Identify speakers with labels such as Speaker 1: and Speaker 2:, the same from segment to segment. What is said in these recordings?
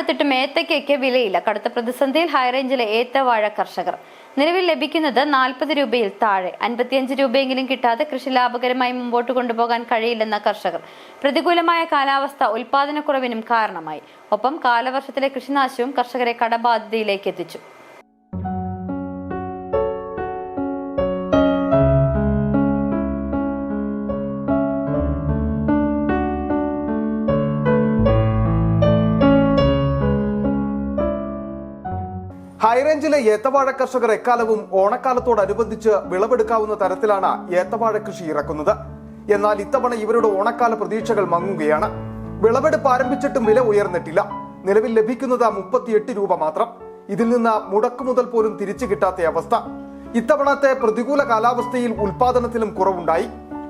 Speaker 1: അടുത്തിട്ടും ഏത്തയ്ക്കൊക്കെ വിലയില്ല. കടുത്ത പ്രതിസന്ധിയിൽ ഹൈറേഞ്ചിലെ ഏത്തവാഴ കർഷകർ. നിലവിൽ ലഭിക്കുന്നത് നാൽപ്പത് രൂപയിൽ താഴെ. അൻപത്തിയഞ്ച് രൂപയെങ്കിലും കിട്ടാതെ കൃഷി ലാഭകരമായി മുമ്പോട്ട് കൊണ്ടുപോകാൻ കഴിയില്ലെന്ന കർഷകർ. പ്രതികൂലമായ കാലാവസ്ഥ ഉൽപാദനക്കുറവിനും കാരണമായി. ഒപ്പം കാലവർഷത്തിലെ കൃഷിനാശവും കർഷകരെ കടബാധ്യതയിലേക്ക് എത്തിച്ചു.
Speaker 2: ഹൈറേഞ്ചിലെ ഏത്തവാഴ കർഷകർ എക്കാലവും ഓണക്കാലത്തോടനുബന്ധിച്ച് വിളവെടുക്കാവുന്ന തരത്തിലാണ് ഏത്തവാഴ കൃഷി ഇറക്കുന്നത്. എന്നാൽ ഇത്തവണ ഇവരുടെ ഓണക്കാല പ്രതീക്ഷകൾ മങ്ങുകയാണ്. വിളവെടുപ്പ് ആരംഭിച്ചിട്ടും വില ഉയർന്നിട്ടില്ല. നിലവിൽ ലഭിക്കുന്നത് മുപ്പത്തിയെട്ട് രൂപ മാത്രം. ഇതിൽ നിന്ന് മുടക്കു മുതൽ പോലും തിരിച്ചു കിട്ടാത്ത അവസ്ഥ. ഇത്തവണത്തെ പ്രതികൂല കാലാവസ്ഥയിൽ ഉൽപാദനത്തിലും കുറവുണ്ടായി.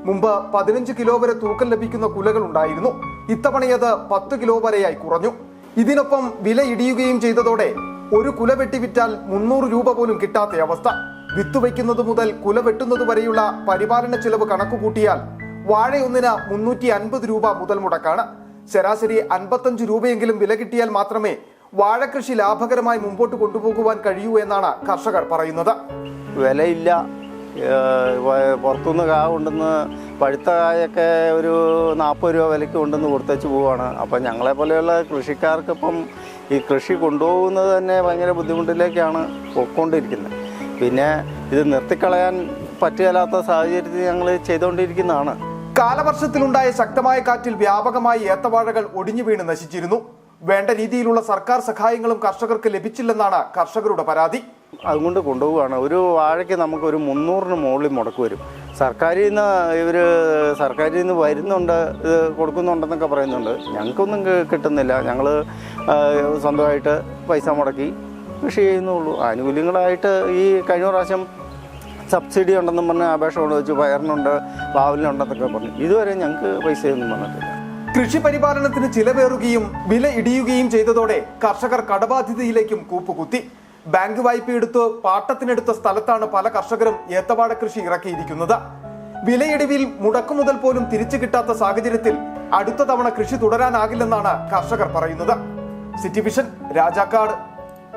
Speaker 2: മുമ്പ് പതിനഞ്ച് കിലോ വരെ തൂക്കം ലഭിക്കുന്ന കുലകൾ ഉണ്ടായിരുന്നു. ഇത്തവണയത് പത്ത് കിലോ വരെയായി കുറഞ്ഞു. ഇതിനൊപ്പം വില ഇടിയുകയും ചെയ്തതോടെ ഒരു കുല വെട്ടി വിറ്റാൽ മുന്നൂറ് രൂപ പോലും കിട്ടാത്ത അവസ്ഥ. വിത്ത് വയ്ക്കുന്നത് മുതൽ കുല വെട്ടുന്നത് വരെയുള്ള പരിപാലന ചെലവ് കണക്കുകൂട്ടിയാൽ വാഴയൊന്നിന് മുന്നൂറ്റി അൻപത് രൂപ മുതൽ മുടക്കാണ്. ശരാശരി അൻപത്തഞ്ച് രൂപയെങ്കിലും വില കിട്ടിയാൽ മാത്രമേ വാഴകൃഷി ലാഭകരമായി മുമ്പോട്ട് കൊണ്ടുപോകുവാൻ കഴിയൂ എന്നാണ് കർഷകർ പറയുന്നത്.
Speaker 3: വിലയില്ല. പുറത്തുനിന്ന് കാ കൊണ്ടുവന്ന് പഴുത്ത കായൊക്കെ ഒരു നാൽപ്പത് രൂപ വിലയ്ക്ക് കൊണ്ടുവന്ന് കൊടുത്തേച്ച് പോവുകയാണ്. അപ്പം ഞങ്ങളെ പോലെയുള്ള കൃഷിക്കാർക്കിപ്പം ഈ കൃഷി കൊണ്ടുപോകുന്നത് തന്നെ ഭയങ്കര ബുദ്ധിമുട്ടിലേക്കാണ് പോയിക്കൊണ്ടിരിക്കുന്നത്. പിന്നെ ഇത് നിർത്തിക്കളയാൻ പറ്റുകയില്ലാത്ത സാഹചര്യത്തിൽ ഞങ്ങൾ ചെയ്തുകൊണ്ടിരിക്കുന്നതാണ്.
Speaker 2: കാലവർഷത്തിലുണ്ടായ ശക്തമായ കാറ്റിൽ വ്യാപകമായി ഏത്തവാഴകൾ ഒടിഞ്ഞു വീണ് നശിച്ചിരുന്നു. വേണ്ട രീതിയിലുള്ള സർക്കാർ സഹായങ്ങളും കർഷകർക്ക് ലഭിച്ചില്ലെന്നാണ് കർഷകരുടെ പരാതി.
Speaker 3: അതുകൊണ്ട് കൊണ്ടുപോവുകയാണ്. ഒരു വാഴയ്ക്ക് നമുക്കൊരു മുന്നൂറിന് മുകളിൽ മുടക്ക് വരും. സർക്കാരിൽ നിന്ന് ഇവർ സർക്കാരിൽ നിന്ന് വരുന്നുണ്ട് ഇത് കൊടുക്കുന്നുണ്ടെന്നൊക്കെ പറയുന്നുണ്ട്. ഞങ്ങൾക്കൊന്നും കിട്ടുന്നില്ല. ഞങ്ങൾ സ്വന്തമായിട്ട് പൈസ മുടക്കി കൃഷി ചെയ്യുന്നുള്ളൂ. ആനുകൂല്യങ്ങളായിട്ട് ഈ കഴിഞ്ഞ പ്രാവശ്യം സബ്സിഡി ഉണ്ടെന്നും പറഞ്ഞ് അപേക്ഷ കൊണ്ട് വെച്ചു പയറിനുണ്ട് പാവലിനുണ്ടെന്നൊക്കെ പറഞ്ഞു. ഇതുവരെ ഞങ്ങൾക്ക് പൈസയൊന്നും വന്നിട്ടില്ല.
Speaker 2: കൃഷി പരിപാലനത്തിന് ചിലവേറുകയും വില ഇടിയുകയും ചെയ്തതോടെ കർഷകർ കടബാധ്യതയിലേക്കും കൂപ്പുകുത്തി. ബാങ്ക് വായ്പ എടുത്ത് പാട്ടത്തിനെടുത്ത സ്ഥലത്താണ് പല കർഷകരും ഏത്തവാഴ കൃഷി ഇറക്കിയിരിക്കുന്നത്. വിലയിടിവിൽ മുടക്കുമുതൽ പോലും തിരിച്ചു കിട്ടാത്ത സാഹചര്യത്തിൽ അടുത്ത തവണ കൃഷി തുടരാനാകില്ലെന്നാണ് കർഷകർ പറയുന്നത്. City vision Rajakkad.